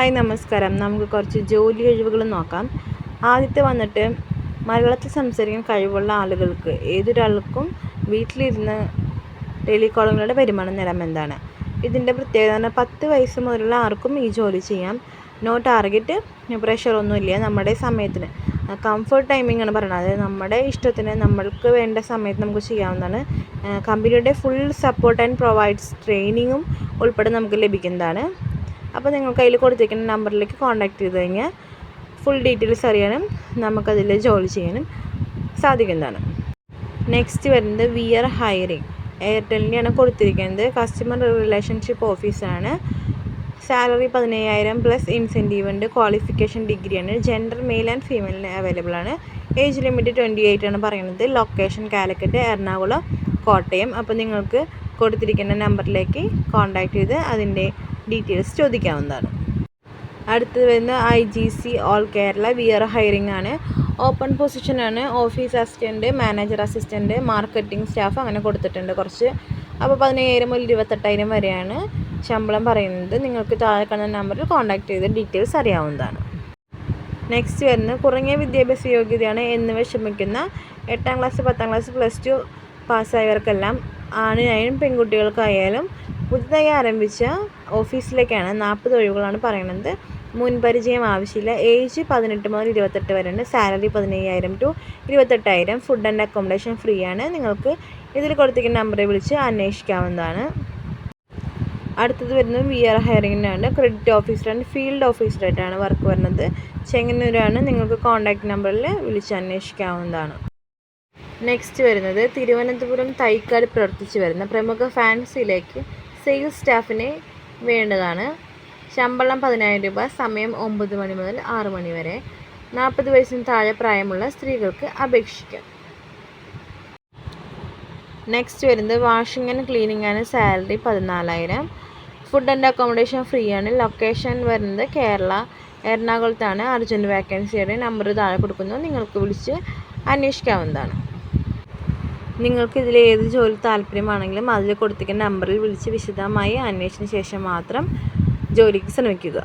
Hi നമസ്കാരം. നമുക്ക് കുറച്ച് ജോലി കഴിവുകൾ നോക്കാം. ആദ്യത്തെ വന്നിട്ട് മലയാളത്തിൽ സംസാരിക്കാൻ കഴിവുള്ള ആളുകൾക്ക് ഏതൊരാൾക്കും വീട്ടിലിരുന്ന് ടെലികോളുകളുടെ വരുമാനം നിലം എന്താണ്? ഇതിന്റെ പ്രത്യേകത പറഞ്ഞാൽ പത്ത് വയസ്സ് മുതലുള്ള ആർക്കും ഈ ജോലി ചെയ്യാം. നോ ടാർഗറ്റ് പ്രഷറൊന്നുമില്ല നമ്മുടെ സമയത്തിന്. കംഫർട്ട് ടൈമിംഗ് ആണ് പറയുന്നത്. അതായത് നമ്മുടെ ഇഷ്ടത്തിന് നമ്മൾക്ക് വേണ്ട സമയത്ത് നമുക്ക് ചെയ്യാവുന്നതാണ്. കമ്പനിയുടെ ഫുൾ സപ്പോർട്ട് ആൻഡ് പ്രൊവൈഡ്സ് ട്രെയിനിങ്ങും ഉൾപ്പെടെ നമുക്ക് ലഭിക്കുന്നതാണ്. അപ്പോൾ നിങ്ങൾക്ക് അതിൽ കൊടുത്തിരിക്കുന്ന നമ്പറിലേക്ക് കോൺടാക്റ്റ് ചെയ്ത് കഴിഞ്ഞാൽ ഫുൾ ഡീറ്റെയിൽസ് അറിയാനും നമുക്കതിൽ ജോലി ചെയ്യാനും സാധിക്കുന്നതാണ്. നെക്സ്റ്റ് വരുന്നത് വി ആർ ഹയറിങ് എയർടെലിന്റെയാണ് കൊടുത്തിരിക്കുന്നത്. കസ്റ്റമർ റിലേഷൻഷിപ്പ് ഓഫീസാണ് സാലറി പതിനയ്യായിരം പ്ലസ് ഇൻസെന്റീവ് ഉണ്ട്. ക്വാളിഫിക്കേഷൻ ഡിഗ്രിയാണ് ജെൻഡർ മെയിൽ ആൻഡ് ഫീമെയിലിന് അവൈലബിൾ ആണ്. ഏജ് ലിമിറ്റ് ട്വന്റി എയ്റ്റ് ആണ് പറയുന്നത്. ലൊക്കേഷൻ കാലിക്കറ്റ് എറണാകുളം കോട്ടയം. അപ്പോൾ നിങ്ങൾക്ക് കൊടുത്തിരിക്കുന്ന നമ്പറിലേക്ക് കോൺടാക്റ്റ് ചെയ്ത് അതിന്റെ ഡീറ്റെയിൽസ് ചോദിക്കാവുന്നതാണ്. അടുത്തത് വരുന്ന I G C all Kerala V R hiring ആണ്. Open പൊസിഷനാണ് office assistant manager assistant marketing staff അങ്ങനെ കൊടുത്തിട്ടുണ്ട് കുറച്ച്. അപ്പോൾ പതിനയ്യായിരം മുതൽ ഇരുപത്തെട്ടായിരം വരെയാണ് ശമ്പളം പറയുന്നത്. നിങ്ങൾക്ക് താഴെ കാണുന്ന നമ്പറിൽ കോൺടാക്ട് ചെയ്ത് ഡീറ്റെയിൽസ് അറിയാവുന്നതാണ്. നെക്സ്റ്റ് വരുന്നത് കുറഞ്ഞ വിദ്യാഭ്യാസ യോഗ്യതയാണ് എന്ന് വിഷമിക്കുന്ന എട്ടാം ക്ലാസ് പത്താം ക്ലാസ് പ്ലസ് ടു പാസ്സായവർക്കെല്ലാം ആണിനായാലും പെൺകുട്ടികൾക്കായാലും പുതുതായി ആരംഭിച്ച ഓഫീസിലേക്കാണ് നാൽപ്പത് ഒഴിവുകളാണ് പറയുന്നത്. മുൻപരിചയം ആവശ്യമില്ല. ഏജ് പതിനെട്ട് മുതൽ ഇരുപത്തെട്ട് വരെയാണ് സാലറി പതിനയ്യായിരം ടു ഇരുപത്തെട്ടായിരം. ഫുഡ് ആൻഡ് അക്കോമഡേഷൻ ഫ്രീ ആണ്. നിങ്ങൾക്ക് ഇതിൽ കൊടുത്തിരിക്കുന്ന നമ്പറിൽ വിളിച്ച് അന്വേഷിക്കാവുന്നതാണ്. അടുത്തത് വരുന്നത് വി ആർ ഹയറിങ്ങിനാണ്. ക്രെഡിറ്റ് ഓഫീസറാണ് ഫീൽഡ് ഓഫീസറായിട്ടാണ് വർക്ക് വരുന്നത്. ചെങ്ങന്നൂരാണ്. നിങ്ങൾക്ക് കോൺടാക്റ്റ് നമ്പറിൽ വിളിച്ച് അന്വേഷിക്കാവുന്നതാണ്. നെക്സ്റ്റ് വരുന്നത് തിരുവനന്തപുരം തൈക്കാട് പ്രവർത്തിച്ച് വരുന്ന പ്രമുഖ ഫാൻസിയിലേക്ക് സെയിൽസ് സ്റ്റാഫിന് വേണ്ടതാണ്. ശമ്പളം പതിനായിരം രൂപ സമയം ഒമ്പത് മണി മുതൽ ആറ് മണി വരെ. നാൽപ്പത് വയസ്സിന് താഴെ പ്രായമുള്ള സ്ത്രീകൾക്ക് അപേക്ഷിക്കാം. നെക്സ്റ്റ് വരുന്നത് വാഷിംഗ് ആൻഡ് ക്ലീനിങ് ആണ്. സാലറി പതിനാലായിരം. ഫുഡ് ആൻഡ് അക്കോമഡേഷൻ ഫ്രീ ആണ്. ലൊക്കേഷൻ വരുന്നത് കേരള. എറണാകുളത്താണ്. അർജന്റ് വേക്കൻസിയുടെ നമ്പർ താഴെ കൊടുക്കുന്നു. നിങ്ങൾക്ക് വിളിച്ച് അന്വേഷിക്കാവുന്നതാണ്. നിങ്ങൾക്ക് ഇതിൽ ഏത് ജോലി താല്പര്യമാണെങ്കിലും അതിൽ കൊടുത്തിരിക്കുന്ന നമ്പറിൽ വിളിച്ച് വിശദമായി അന്വേഷിച്ച ശേഷം മാത്രം ജോലിക്ക് ശ്രമിക്കുക.